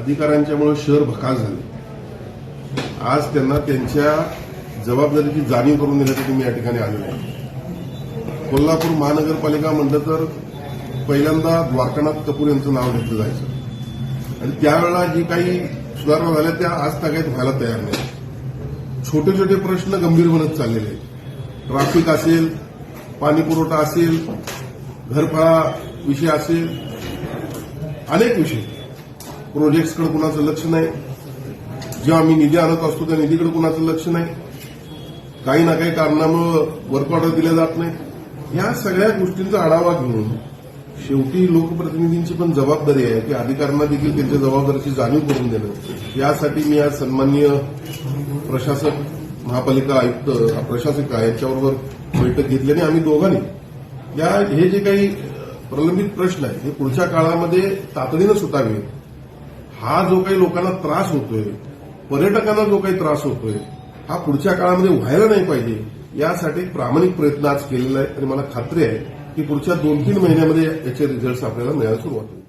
अधिकाऱ्यांच्यामुळे शहर भकास झाले. आज त्यांना त्यांच्या जबाबदारीची जाणीव करून देण्यासाठी मी या ठिकाणी आलेलो आहे. कोल्हापूर महानगरपालिका म्हटलं तर पहिल्यांदा द्वारकानाथ कपूर यांचं नाव घेतलं जायचं. आणि त्यावेळेला जी काही सुधारणा झाल्या त्या आज तागायत व्हायला तयार नाही. छोटे छोटे प्रश्न गंभीर बनत चाललेले आहेत. ट्राफिक असेल पाणी पुरवठा असेल घरफळा विषय असेल अनेक विषय. प्रोजेक्ट्सकडे कुणाचं लक्ष नाही. जेव्हा आम्ही निधी आणत असतो त्या निधीकडे कुणाचं लक्ष नाही. काही ना काही कारणामुळं वर्क ऑर्डर दिल्या जात नाही या सगळ्या गोष्टींचा आढावा घेऊन शेवटी लोकप्रतिनिधींची पण जबाबदारी आहे की अधिकाऱ्यांना देखील त्यांच्या जबाबदारीची जाणीव करून देणं. यासाठी मी आज सन्माननीय प्रशासक महापालिका आयुक्त प्रशासक यांच्याबरोबर बैठक घेतली आणि आम्ही दोघांनी या हे जे काही प्रलंबित प्रश्न आहेत हे पुढच्या काळामध्ये तातडीनं सुटावे हा जो काही लोकांना त्रास होतोय पर्यटकांना जो काही त्रास होतोय हा पुढच्या काळामध्ये व्हायला नाही पाहिजे यासाठी प्रामाणिक प्रयत्न आज केलेला आहे. आणि मला खात्री आहे की पुढच्या दोन तीन महिन्यामध्ये याचे रिझल्ट आपल्याला मिळायला सुरुवात होईल.